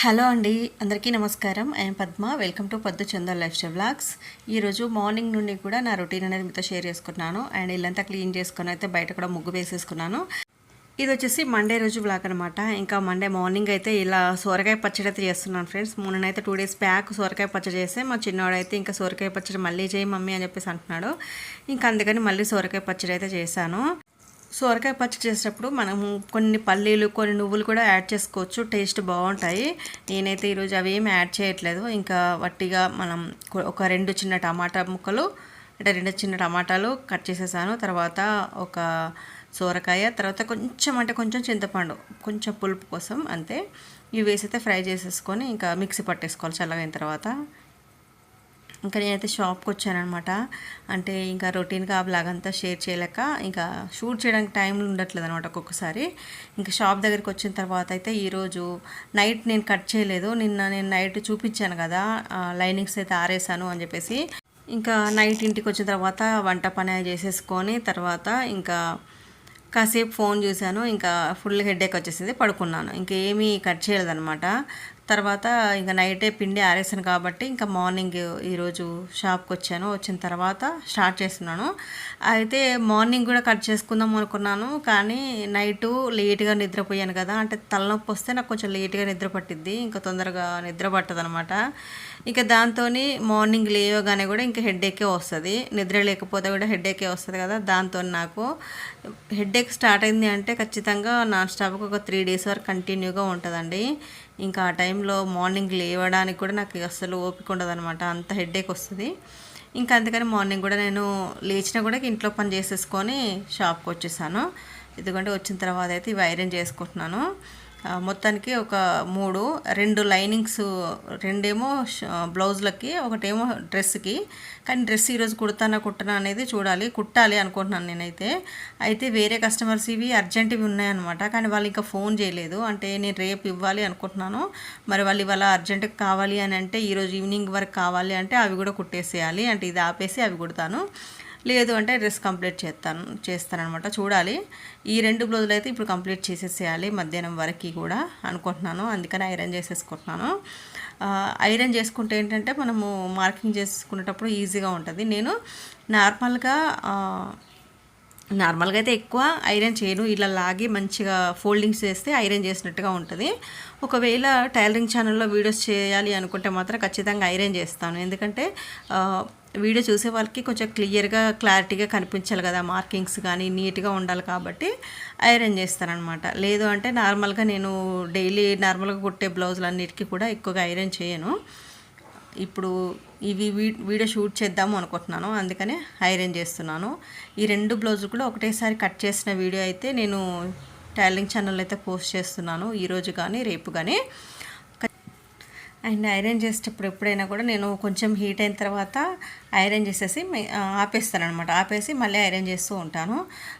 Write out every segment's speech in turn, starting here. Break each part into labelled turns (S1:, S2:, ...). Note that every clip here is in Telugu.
S1: హలో అండి అందరికీ నమస్కారం. I'm Padma. Welcome to Paddu Chandar life style vlogs. ఈరోజు మార్నింగ్ నుండి కూడా నా రొటీన్ అనేది మీతో షేర్ చేసుకున్నాను. అండ్ ఇల్లంతా క్లీన్ చేసుకుని అయితే బయట కూడా ముగ్గు వేసేసుకున్నాను. ఇది వచ్చేసి మండే రోజు బ్లాక్ అనమాట ఇంకా మండే మార్నింగ్ అయితే ఇలా సోరకాయ పచ్చడి అయితే చేస్తున్నాను ఫ్రెండ్స్. మొన్ననైతే టూ డేస్ బ్యాక్ సోరకాయ పచ్చడి చేస్తే మా చిన్నవాడైతే ఇంకా సోరకాయ పచ్చడి మళ్ళీ చేయి మమ్మీ అని చెప్పేసి అంటున్నాడు. ఇంకా అందుకని మళ్ళీ సోరకాయ పచ్చడి అయితే చేశాను. సొరకాయ పచ్చడి చేసేటప్పుడు మనము కొన్ని పల్లీలు కొన్ని నువ్వులు కూడా యాడ్ చేసుకోవచ్చు. టేస్ట్ బాగుంటాయి. నేనైతే ఈరోజు అవి ఏమి యాడ్ చేయట్లేదు. ఇంకా వట్టిగా మనం ఒక రెండు చిన్న టమాటా ముక్కలు అంటే రెండు చిన్న టమాటాలు కట్ చేసేసాను. తర్వాత ఒక సోరకాయ తర్వాత కొంచెం అంటే కొంచెం చింతపండు కొంచెం పులుపు కోసం అంతే. ఇవి వేసి అయితే ఫ్రై చేసేసుకొని ఇంకా మిక్సీ పట్టేసుకోవాలి చల్లగైన తర్వాత. ఇంకా నేనైతే షాప్కి వచ్చానమాట అంటే ఇంకా రొటీన్గా ఆ బ్లాగ్ అంతా షేర్ చేయలేక ఇంకా షూట్ చేయడానికి టైం ఉండట్లేదు అనమాట ఒక్కొక్కసారి. ఇంకా షాప్ దగ్గరికి వచ్చిన తర్వాత అయితే ఈరోజు నైట్ నేను కట్ చేయలేదు. నిన్న నేను నైట్ చూపించాను కదా లైనింగ్స్ అయితే ఆరేసాను అని చెప్పేసి. ఇంకా నైట్ ఇంటికి వచ్చిన తర్వాత వంట పని చేసేసుకొని తర్వాత ఇంకా కాసేపు ఫోన్ చూశాను. ఇంకా ఫుల్ హెడేక్ వచ్చేసింది పడుకున్నాను. ఇంకేమీ కట్ చేయలేదన్నమాట. తర్వాత ఇంకా నైటే పిండి ఆరేసాను కాబట్టి ఇంకా మార్నింగ్ ఈరోజు షాప్కి వచ్చాను. వచ్చిన తర్వాత స్టార్ట్ చేస్తున్నాను. అయితే మార్నింగ్ కూడా కట్ చేసుకుందాం అనుకున్నాను కానీ నైటు లేట్గా నిద్రపోయాను కదా. అంటే తలనొప్పి వస్తే నాకు కొంచెం లేట్గా నిద్ర పట్టిద్ది. ఇంకా తొందరగా నిద్ర పట్టదనమాట ఇంకా దాంతో మార్నింగ్ లేవగానే కూడా ఇంకా హెడ్ఏకే వస్తుంది. నిద్ర లేకపోతే కూడా హెడ్ఏకే వస్తుంది కదా. దాంతో నాకు హెడ్ఏక్ స్టార్ట్ అయింది అంటే ఖచ్చితంగా నాన్ స్టాప్కి ఒక త్రీ డేస్ వరకు కంటిన్యూగా ఉంటుందండి. ఇంకా ఆ టైంలో మార్నింగ్ లేవడానికి కూడా నాకు అస్సలు ఓపిక ఉండదు అనమాట అంత హెడ్ఏక్ వస్తుంది. ఇంకా అందుకని మార్నింగ్ కూడా నేను లేచినా కూడా ఇంట్లో పని చేసేసుకొని షాప్కి వచ్చేసాను. ఎందుకంటే వచ్చిన తర్వాత అయితే ఇవి ఐరన్ చేసుకుంటున్నాను. మొత్తానికి ఒక మూడు రెండు లైనింగ్స్ రెండేమో బ్లౌజ్లకి ఒకటేమో డ్రెస్కి కానీ డ్రెస్ ఈరోజు కుడతానా కుట్టనా అనేది చూడాలి. కుట్టాలి అనుకుంటున్నాను నేనైతే. అయితే వేరే కస్టమర్స్ ఇవి అర్జెంట్ ఇవి ఉన్నాయన్నమాట. కానీ వాళ్ళు ఇంకా ఫోన్ చేయలేదు. అంటే నేను రేపు ఇవ్వాలి అనుకుంటున్నాను. మరి వాళ్ళు ఇవాళ అర్జెంట్గా కావాలి అని అంటే ఈరోజు ఈవినింగ్ వరకు కావాలి అంటే అవి కూడా కుట్టేసేయాలి. అంటే ఇది ఆపేసి అవి కుడతాను. లేదు అంటే డ్రెస్ కంప్లీట్ చేస్తాను చేస్తానమాట చూడాలి. ఈ రెండు బ్లౌజులు అయితే ఇప్పుడు కంప్లీట్ చేసేసేయాలి మధ్యాహ్నం వరకు కూడా అనుకుంటున్నాను. అందుకని ఐరన్ చేసేసుకుంటున్నాను. ఐరన్ చేసుకుంటే ఏంటంటే మనము మార్కింగ్ చేసుకునేటప్పుడు ఈజీగా ఉంటుంది. నేను నార్మల్గా నార్మల్గా అయితే ఎక్కువ ఐరన్ చేయను. ఇలా లాగి మంచిగా ఫోల్డింగ్స్ చేస్తే ఐరన్ చేసినట్టుగా ఉంటుంది. ఒకవేళ టైలరింగ్ ఛానల్లో వీడియోస్ చేయాలి అనుకుంటే మాత్రం ఖచ్చితంగా ఐరన్ చేస్తాను. ఎందుకంటే వీడియో చూసే వాళ్ళకి కొంచెం క్లియర్గా క్లారిటీగా కనిపించాలి కదా మార్కింగ్స్ కానీ నీట్గా ఉండాలి కాబట్టి ఐరన్ చేస్తారనమాట. లేదు అంటే నార్మల్గా నేను డైలీ నార్మల్గా కుట్టే బ్లౌజులు అన్నిటికీ కూడా ఎక్కువగా ఐరన్ చేయను. ఇప్పుడు ఇవి వీడియో షూట్ చేద్దాము అనుకుంటున్నాను. అందుకనే ఐరన్ చేస్తున్నాను. ఈ రెండు బ్లౌజులు కూడా ఒకటేసారి కట్ చేసిన వీడియో అయితే నేను టైలింగ్ ఛానల్ అయితే పోస్ట్ చేస్తున్నాను. ఈరోజు కానీ రేపు కానీ. అండ్ ఐరన్ చేసేటప్పుడు ఎప్పుడైనా కూడా నేను కొంచెం హీట్ అయిన తర్వాత ఐరన్ చేసేసి ఆపేస్తాను అనమాట ఆపేసి మళ్ళీ ఐరన్ చేస్తూ ఉంటాను.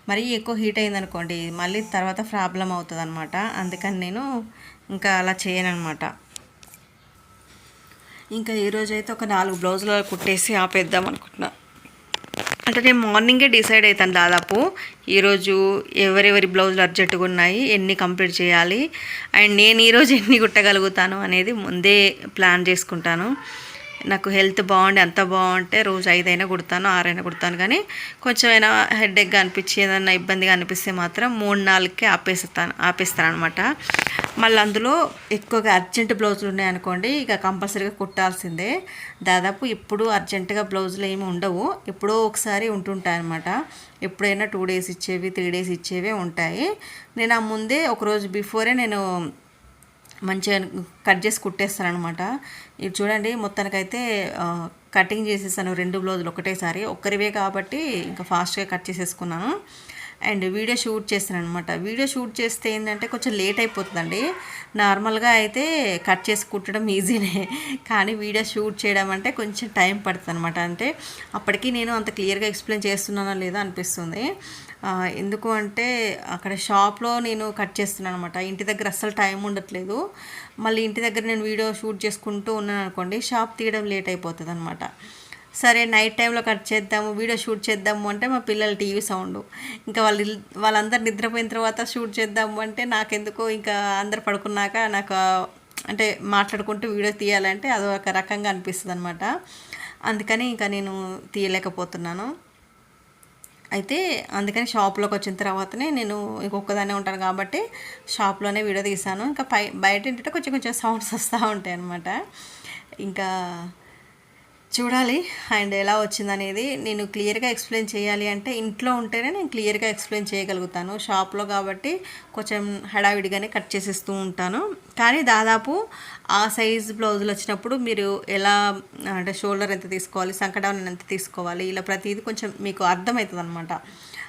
S1: మరి ఎక్కువ హీట్ అయిందనుకోండి మళ్ళీ తర్వాత ప్రాబ్లం అవుతుంది అనమాట అందుకని నేను ఇంకా అలా చేయను అనమాట ఇంకా ఈరోజు అయితే ఒక నాలుగు బ్లౌజులు కుట్టేసి ఆపేద్దాం అనుకుంటున్నాను అంటే నేను మార్నింగే డిసైడ్ అవుతాను దాదాపు. ఈరోజు ఎవరెవరి బ్లౌజులు అర్జెంటుగా ఉన్నాయి ఎన్ని కంప్లీట్ చేయాలి అండ్ నేను ఈరోజు ఎన్ని కుట్టగలుగుతాను అనేది ముందే ప్లాన్ చేసుకుంటాను. నాకు హెల్త్ బాగుండి అంత బాగుంటే రోజు ఐదైనా కుడతాను ఆరైనా కుడతాను. కానీ కొంచెమైనా హెడ్ఏక్గా అనిపించి ఏదైనా ఇబ్బందిగా అనిపిస్తే మాత్రం మూడు నాలుగుకే ఆపేస్తాను ఆపేస్తాను అనమాట మళ్ళీ అందులో ఎక్కువగా అర్జెంట్ బ్లౌజులు ఉన్నాయనుకోండి ఇక కంపల్సరీగా కుట్టాల్సిందే. దాదాపు ఎప్పుడు అర్జెంటుగా బ్లౌజులు ఏమి ఉండవు. ఎప్పుడో ఒకసారి ఉంటుంటాయి అనమాట ఎప్పుడైనా టూ డేస్ ఇచ్చేవి త్రీ డేస్ ఇచ్చేవే ఉంటాయి. నేను ఆ ముందే ఒకరోజు బిఫోరే నేను మంచిగా కట్ చేసి కుట్టేస్తాను అనమాట ఇది చూడండి మొత్తానికైతే కటింగ్ చేసేసాను రెండు బ్లౌజులు ఒకటేసారి. ఒక్కరివే కాబట్టి ఇంకా ఫాస్ట్గా కట్ చేసేసుకున్నాను. అండ్ వీడియో షూట్ చేస్తాను అనమాట వీడియో షూట్ చేస్తే ఏంటంటే కొంచెం లేట్ అయిపోతుందండి. నార్మల్గా అయితే కట్ చేసి కుట్టడం ఈజీనే. కానీ వీడియో షూట్ చేయడం అంటే కొంచెం టైం పడుతుంది అనమాట అంటే అప్పటికి నేను అంత క్లియర్గా ఎక్స్ప్లెయిన్ చేస్తున్నానా లేదా అనిపిస్తుంది. ఎందుకు అంటే అక్కడ షాప్లో నేను కట్ చేస్తున్నాను అనమాట ఇంటి దగ్గర అస్సలు టైం ఉండట్లేదు. మళ్ళీ ఇంటి దగ్గర నేను వీడియో షూట్ చేసుకుంటూ ఉన్నాను అనుకోండి షాప్ తీయడం లేట్ అయిపోతుంది అనమాట సరే నైట్ టైంలో కట్ చేద్దాము వీడియో షూట్ చేద్దాము అంటే మా పిల్లల టీవీ సౌండ్. ఇంకా వాళ్ళు వాళ్ళందరూ నిద్రపోయిన తర్వాత షూట్ చేద్దాము అంటే నాకెందుకో ఇంకా అందరు పడుకున్నాక నాకు అంటే మాట్లాడుకుంటూ వీడియో తీయాలంటే అదొక రకంగా అనిపిస్తుంది అనమాట అందుకని ఇంకా నేను తీయలేకపోతున్నాను. అయితే అందుకని షాప్లోకి వచ్చిన తర్వాతనే నేను ఇంకొకదానే ఉంటాను కాబట్టి షాప్లోనే వీడియో తీసాను ఇంకా పై బయట ఏంటంటే కొంచెం కొంచెం సౌండ్స్ వస్తూ ఉంటాయి అనమాట ఇంకా చూడాలి. అండ్ ఎలా వచ్చిందనేది నేను క్లియర్గా ఎక్స్ప్లెయిన్ చేయాలి అంటే ఇంట్లో ఉంటేనే నేను క్లియర్గా ఎక్స్ప్లెయిన్ చేయగలుగుతాను. షాప్లో కాబట్టి కొంచెం హడావిడిగానే కట్ చేసేస్తూ ఉంటాను. కానీ దాదాపు ఆ సైజ్ బ్లౌజులు వచ్చినప్పుడు మీరు ఎలా అంటే షోల్డర్ ఎంత తీసుకోవాలి సంకటం ఎంత తీసుకోవాలి ఇలా ప్రతిదీ కొంచెం మీకు అర్థమవుతుంది అనమాట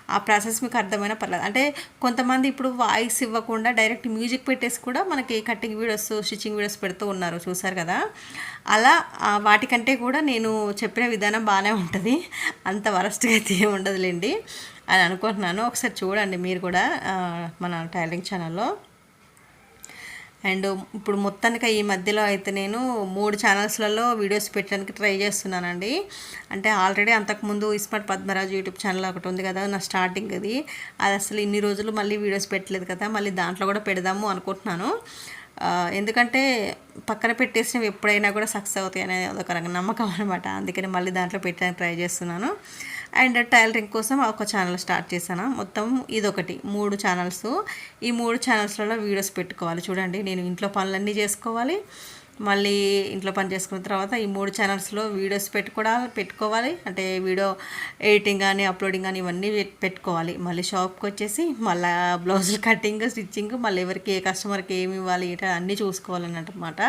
S1: ఆ ప్రాసెస్ మీకు అర్థమైనా పర్లేదు. అంటే కొంతమంది ఇప్పుడు వాయిస్ ఇవ్వకుండా డైరెక్ట్ మ్యూజిక్ పెట్టేసి కూడా మనకి కటింగ్ వీడియోస్ స్టిచ్చింగ్ వీడియోస్ పెడుతూ ఉన్నారు. చూసారు కదా? అలా వాటికంటే కూడా నేను చెప్పిన విధానం బాగానే ఉంటుంది. అంత వరస్ట్గా అయితే ఏమి ఉండదులేండి అని అనుకుంటున్నాను. ఒకసారి చూడండి మీరు కూడా మన టైలరింగ్ ఛానల్లో. అండ్ ఇప్పుడు మొత్తానికి ఈ మధ్యలో అయితే నేను మూడు ఛానల్స్లలో వీడియోస్ పెట్టడానికి ట్రై చేస్తున్నానండి. అంటే ఆల్రెడీ అంతకుముందు ఇస్మార్ట్ పద్మరాజు యూట్యూబ్ ఛానల్ ఒకటి ఉంది కదా నా స్టార్టింగ్ అది. అది అసలు ఇన్ని రోజులు మళ్ళీ వీడియోస్ పెట్టలేదు కదా మళ్ళీ దాంట్లో కూడా పెడదాము అనుకుంటున్నాను. ఎందుకంటే పక్కన పెట్టేసినవి ఎప్పుడైనా కూడా సక్సెస్ అవుతాయి అనేది ఒక నమ్మకం అనమాట. అందుకని మళ్ళీ దాంట్లో పెట్టడానికి ట్రై చేస్తున్నాను. అండ్ టైలరింగ్ కోసం ఒక ఛానల్ స్టార్ట్ చేశాను. మొత్తం ఇదొకటి మూడు ఛానల్స్. ఈ మూడు ఛానల్స్లలో వీడియోస్ పెట్టుకోవాలి. చూడండి నేను ఇంట్లో పనులన్నీ చేసుకోవాలి. మళ్ళీ ఇంట్లో పని చేసుకున్న తర్వాత ఈ మూడు ఛానల్స్లో వీడియోస్ పెట్టుకోవాలి పెట్టుకోవాలి. అంటే వీడియో ఎడిటింగ్ కానీ అప్లోడింగ్ కానీ ఇవన్నీ పెట్టుకోవాలి. మళ్ళీ షాప్కి వచ్చేసి మళ్ళీ బ్లౌజులు కటింగ్ స్టిచ్చింగ్ మళ్ళీ ఎవరికి ఏ కస్టమర్కి ఏమి ఇవ్వాలి అన్నీ చూసుకోవాలన్నమాట.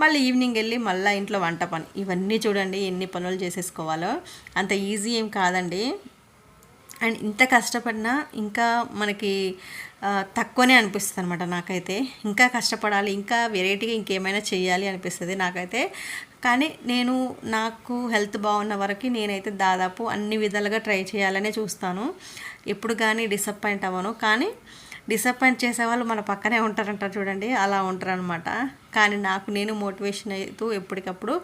S1: మళ్ళీ ఈవినింగ్ వెళ్ళి మళ్ళీ ఇంట్లో వంట పని. ఇవన్నీ చూడండి ఎన్ని పనులు చేసేసుకోవాలో. అంత ఈజీ ఏం కాదండి. అండ్ ఇంత కష్టపడినా ఇంకా మనకి తక్కువనే అనిపిస్తుంది అనమాట నాకైతే. ఇంకా కష్టపడాలి ఇంకా వెరైటీగా ఇంకేమైనా చేయాలి అనిపిస్తుంది నాకైతే. కానీ నేను నాకు హెల్త్ బాగున్న వరకు నేనైతే దాదాపు అన్ని విధాలుగా ట్రై చేయాలనే చూస్తాను. ఎప్పుడు కానీ డిసప్పాయింట్ అవ్వను. కానీ డిసప్పాయింట్ చేసేవాళ్ళు మన పక్కనే ఉంటారంటారు చూడండి అలా ఉంటారనమాట కానీ నాకు నేను మోటివేషన్ అవుతూ ఎప్పటికప్పుడు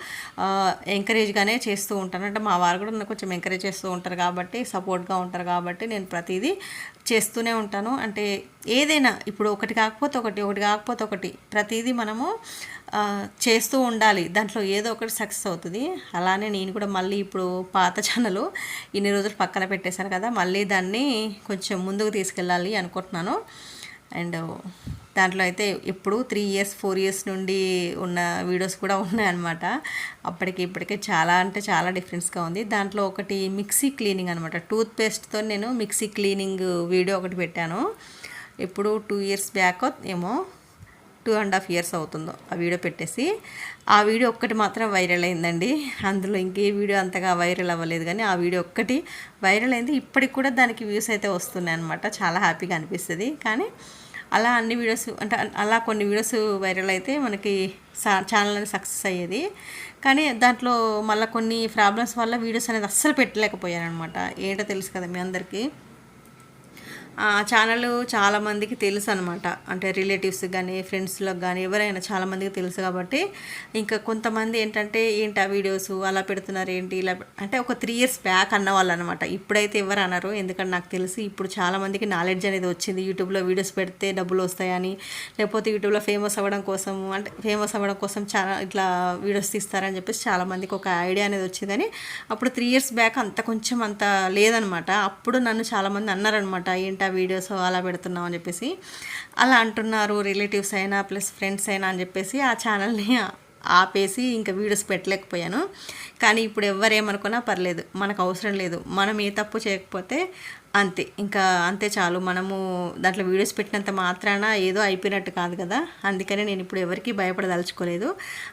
S1: ఎంకరేజ్గానే చేస్తూ ఉంటాను. అంటే మా వారు కూడా కొంచెం ఎంకరేజ్ చేస్తూ ఉంటారు కాబట్టి సపోర్ట్గా ఉంటారు కాబట్టి నేను ప్రతిదీ చేస్తూనే ఉంటాను. అంటే ఏదైనా ఇప్పుడు ఒకటి కాకపోతే ఒకటి ఒకటి కాకపోతే ఒకటి ప్రతిదీ మనము చేస్తూ ఉండాలి. దాంట్లో ఏదో ఒకటి సక్సెస్ అవుతుంది. అలానే నేను కూడా మళ్ళీ ఇప్పుడు పాత ఛానల్ ఇన్ని రోజులు పక్కన పెట్టేశాను కదా మళ్ళీ దాన్ని కొంచెం ముందుకు తీసుకెళ్ళాలి అనుకుంటున్నాను. అండ్ దాంట్లో అయితే ఇప్పుడు త్రీ ఇయర్స్ ఫోర్ ఇయర్స్ నుండి ఉన్న వీడియోస్ కూడా ఉన్నాయన్నమాట. అప్పటికి ఇప్పటికే చాలా అంటే చాలా డిఫరెన్స్గా ఉంది. దాంట్లో ఒకటి మిక్సీ క్లీనింగ్ అనమాట టూత్ పేస్ట్తో నేను మిక్సీ క్లీనింగ్ వీడియో ఒకటి పెట్టాను. ఇప్పుడు టూ ఇయర్స్ బ్యాక్ ఏమో టూ అండ్ హాఫ్ ఇయర్స్ అవుతుందో ఆ వీడియో పెట్టేసి. ఆ వీడియో ఒక్కటి మాత్రం వైరల్ అయిందండి. అందులో ఇంకే వీడియో అంతగా వైరల్ అవ్వలేదు కానీ ఆ వీడియో ఒక్కటి వైరల్ అయింది. ఇప్పటికి కూడా దానికి వ్యూస్ అయితే వస్తున్నాయి అనమాట చాలా హ్యాపీగా అనిపిస్తుంది. కానీ అలా అన్ని వీడియోస్ అంటే అలా కొన్ని వీడియోస్ వైరల్ అయితే మనకి ఛానల్ అనేది సక్సెస్ అయ్యేది. కానీ దాంట్లో మళ్ళీ కొన్ని ప్రాబ్లమ్స్ వల్ల వీడియోస్ అనేది అస్సలు పెట్టలేకపోయాను అనమాట ఏంటో తెలుసు కదా మీ అందరికీ. ఆ ఛానల్ చాలామందికి తెలుసు అనమాట అంటే రిలేటివ్స్ కానీ ఫ్రెండ్స్లకు కానీ ఎవరైనా చాలామందికి తెలుసు కాబట్టి ఇంకా కొంతమంది ఏంటంటే ఏంటి ఆ వీడియోస్ అలా పెడుతున్నారు ఏంటి? ఇలా అంటే ఒక త్రీ ఇయర్స్ బ్యాక్ అన్నవాళ్ళు అనమాట ఇప్పుడైతే ఎవరు అన్నారు ఎందుకంటే నాకు తెలిసి ఇప్పుడు చాలామందికి నాలెడ్జ్ అనేది వచ్చింది. యూట్యూబ్లో వీడియోస్ పెడితే డబ్బులు వస్తాయని లేకపోతే యూట్యూబ్లో ఫేమస్ అవ్వడం కోసం అంటే ఫేమస్ అవ్వడం కోసం చాలా ఇట్లా వీడియోస్ తీస్తారని చెప్పేసి చాలామందికి ఒక ఐడియా అనేది వచ్చిందని అప్పుడు త్రీ ఇయర్స్ బ్యాక్ అంత కొంచెం అంత లేదనమాట అప్పుడు నన్ను చాలామంది అన్నారనమాట ఏంటి ఏంటా వీడియోస్ అలా పెడుతున్నాం అని చెప్పేసి. అలా అంటున్నారు రిలేటివ్స్ అయినా ప్లస్ ఫ్రెండ్స్ అయినా అని చెప్పేసి ఆ ఛానల్ని ఆపేసి ఇంకా వీడియోస్ పెట్టలేకపోయాను. కానీ ఇప్పుడు ఎవరేమనుకున్నా పర్లేదు మనకు అవసరం లేదు. మనం ఏ తప్పు చేయకపోతే అంతే. ఇంకా అంతే చాలు. మనము దాంట్లో వీడియోస్ పెట్టినంత మాత్రాన ఏదో అయిపోయినట్టు కాదు కదా. అందుకని నేను ఇప్పుడు ఎవరికి భయపడదలుచుకోలేదు.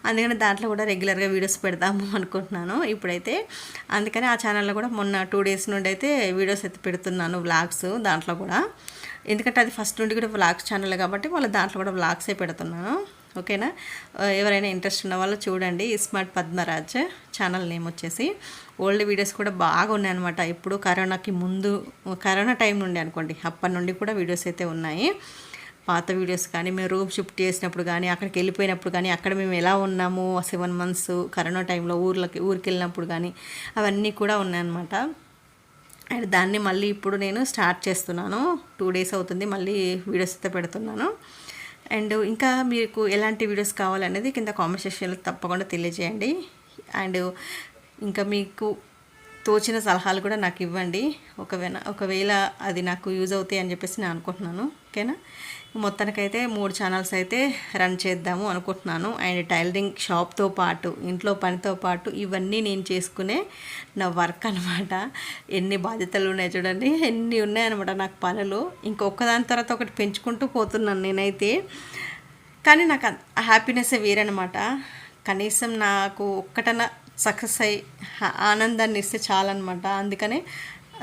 S1: అందుకని దాంట్లో కూడా రెగ్యులర్గా వీడియోస్ పెడదాము అనుకుంటున్నాను ఇప్పుడైతే. అందుకని ఆ ఛానల్లో కూడా మొన్న టూ డేస్ నుండి అయితే వీడియోస్ అయితే పెడుతున్నాను వ్లాగ్స్ దాంట్లో కూడా. ఎందుకంటే అది ఫస్ట్ నుండి కూడా వ్లాగ్స్ ఛానల్ కాబట్టి వాళ్ళ దాంట్లో కూడా వ్లాగ్సే పెడుతున్నాను. ఓకేనా? ఎవరైనా ఇంట్రెస్ట్ ఉన్న వాళ్ళు చూడండి. స్మార్ట్ పద్మరాజ్ ఛానల్ నేమ్ వచ్చేసి. ఓల్డ్ వీడియోస్ కూడా బాగా ఉన్నాయన్నమాట. ఇప్పుడు కరోనాకి ముందు కరోనా టైం నుండి అనుకోండి. అప్పటి నుండి కూడా వీడియోస్ అయితే ఉన్నాయి. పాత వీడియోస్ కానీ మేము రూమ్ షిఫ్ట్ చేసినప్పుడు కానీ అక్కడికి వెళ్ళిపోయినప్పుడు కానీ అక్కడ మేము ఎలా ఉన్నాము? సెవెన్ మంత్స్ కరోనా టైంలో ఊర్లకి ఊరికి వెళ్ళినప్పుడు కానీ అవన్నీ కూడా ఉన్నాయన్నమాట. అండ్ దాన్ని మళ్ళీ ఇప్పుడు నేను స్టార్ట్ చేస్తున్నాను. టూ డేస్ అవుతుంది. మళ్ళీ వీడియోస్ అయితే పెడుతున్నాను. అండ్ ఇంకా మీకు ఎలాంటి వీడియోస్ కావాలనేది కింద కామెంట్ సెక్షన్లో తప్పకుండా తెలియజేయండి. అండ్ ఇంకా మీకు తోచిన సలహాలు కూడా నాకు ఇవ్వండి. ఒకవేళ ఒకవేళ అది నాకు యూజ్ అవుతాయి అని చెప్పేసి నేను అనుకుంటున్నాను. ఓకేనా? మొత్తానికైతే మూడు ఛానల్స్ అయితే రన్ చేద్దాము అనుకుంటున్నాను. అండ్ టైలరింగ్ షాప్తో పాటు ఇంట్లో పనితో పాటు ఇవన్నీ నేను చేసుకునే నా వర్క్ అనమాట ఎన్ని బాధ్యతలు ఉన్నాయి చూడండి. ఎన్ని ఉన్నాయన్నమాట నాకు పనులు. ఇంకొకదాని తర్వాత ఒకటి పెంచుకుంటూ పోతున్నాను నేనైతే. కానీ నాకు హ్యాపీనెస్ వేరనమాట కనీసం నాకు ఒక్కటన సక్సెస్ అయ్యి ఆనందాన్ని ఇస్తే చాలన్నమాట. అందుకనే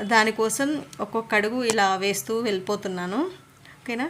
S1: దానికోసం ఒక్కొక్క అడుగు ఇలా వేస్తూ వెళ్ళిపోతున్నాను. ఓకేనా?